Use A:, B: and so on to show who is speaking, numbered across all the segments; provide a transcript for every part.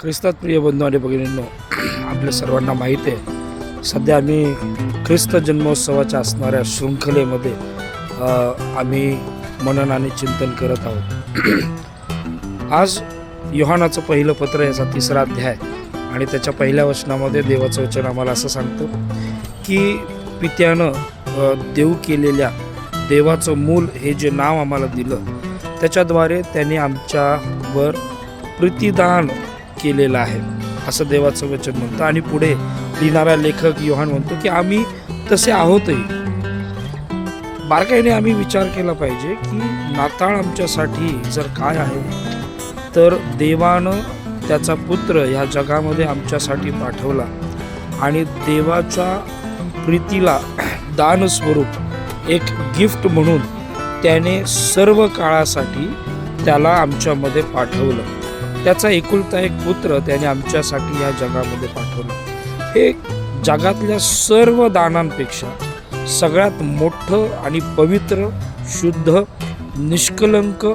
A: ख्रिस्तात प्रिय बंधू आणि भगिनींनो आपल्या सर्वांना माहीत आहे सध्या आम्ही ख्रिस्त जन्मोत्सवाच्या असणाऱ्या शृंखलेमध्ये आम्ही मनन आणि चिंतन करत आहोत. आज योहानाचं पहिलं पत्र याचा तिसरा अध्याय आणि त्याच्या पहिल्या वचनामध्ये देवाचं वचन आम्हाला असं सांगतं की पित्यानं देऊ केलेल्या देवाचं मूल हे जे नाव आम्हाला दिलं त्याच्याद्वारे त्याने आमच्यावर प्रीतिदान केलेलं आहे. असं देवाचं वचन म्हणतं. आणि पुढे लिहिणारा लेखक योहान म्हणतो की आम्ही तसे आहोतही. बारकाईने आम्ही विचार केला पाहिजे की नाताळ आमच्यासाठी जर काय आहे तर देवानं त्याचा पुत्र ह्या जगामध्ये आमच्यासाठी पाठवला. आणि देवाच्या प्रीतीला दानस्वरूप एक गिफ्ट म्हणून त्याने सर्व काळासाठी त्याला आमच्यामध्ये पाठवलं. त्याचा एकुलता एक पुत्र त्याने आमच्यासाठी या जगामध्ये पाठवलं. हे जगातल्या सर्व दानांपेक्षा सगळ्यात मोठं आणि पवित्र शुद्ध निष्कलंक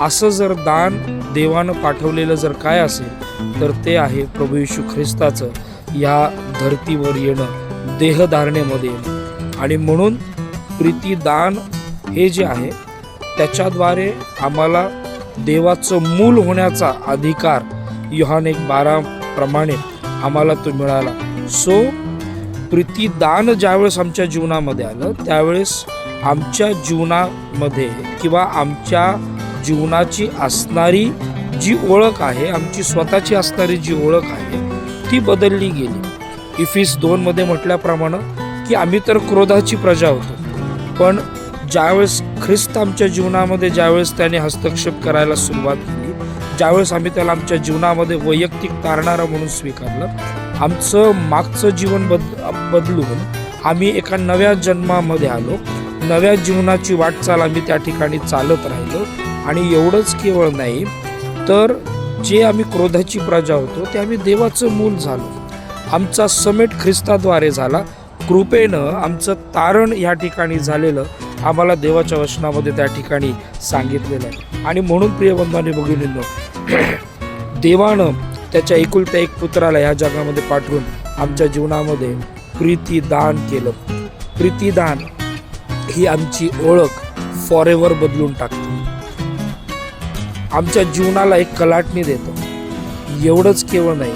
A: असं जर दान देवानं पाठवलेलं जर काय असेल तर ते आहे प्रभू येशू ख्रिस्ताचं या धर्तीवर येणं देहधारणेमध्ये येणं. आणि म्हणून प्रीतीदान हे जे आहे त्याच्याद्वारे आम्हाला देवाचं मूल होण्याचा अधिकार योहान एक बारा प्रमाणे आम्हाला तो मिळाला. सो प्रीतीदान ज्यावेळेस आमच्या जीवनामध्ये आलं त्यावेळेस आमच्या जीवनामध्ये किंवा आमच्या जीवनाची असणारी जी ओळख आहे आमची स्वतःची असणारी जी ओळख आहे ती बदलली गेली. इफिस दोनमध्ये म्हटल्याप्रमाणे की आम्ही तर क्रोधाची प्रजा होतो पण ज्यावेळेस ख्रिस्त आमच्या जीवनामध्ये ज्यावेळेस त्याने हस्तक्षेप करायला सुरुवात केली ज्यावेळेस आम्ही त्याला आमच्या जीवनामध्ये वैयक्तिक तारणारा म्हणून स्वीकारलं आमचं मागचं जीवन बद बदलून आम्ही एका नव्या जन्मामध्ये आलो. नव्या जीवनाची वाटचाल आम्ही त्या ठिकाणी चालत राहिलो. आणि एवढंच केवळ नाही तर जे आम्ही क्रोधाची प्रजा होतो ते आम्ही देवाचं मूल झालो. आमचा समेट ख्रिस्ताद्वारे झाला. कृपेनं आमचं तारण या ठिकाणी झालेलं. आम्हाला देवाच्या वचनामध्ये त्या ठिकाणी सांगितलेलं आहे. आणि म्हणून प्रियबंधाने बंधूंनी देवानं त्याच्या एकुलत्या एक पुत्राला ह्या जगामध्ये पाठवून आमच्या जीवनामध्ये प्रीतीदान केलं. प्रीतीदान ही आमची ओळख फॉर एव्हर बदलून टाकते. आमच्या जीवनाला एक कलाटणी देतो. एवढंच केवळ नाही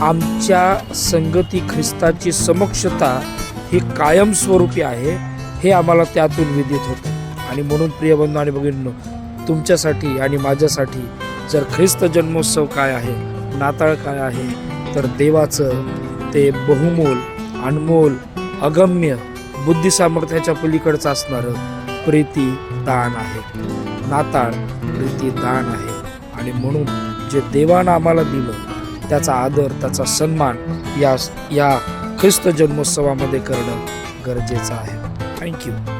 A: आमच्या संगती ख्रिस्ताची समक्षता ही कायमस्वरूपी आहे. हे आम्हाला त्यातून विदित होतं. आणि म्हणून प्रिय बंधू आणि भगिनींनो तुमच्यासाठी आणि माझ्यासाठी जर ख्रिस्त जन्मोत्सव काय आहे नाताळ काय आहे तर देवाचं ते बहुमोल अनमोल अगम्य बुद्धिसामर्थ्याच्या पलीकडचं असणारं प्रीती दान आहे. नाताळ प्रीती दान आहे. आणि म्हणून जे देवानं आम्हाला दिलं त्याचा आदर त्याचा सन्मान या या ख्रिस्त जन्मोत्सवामध्ये करणं गरजेचं आहे. Thank you.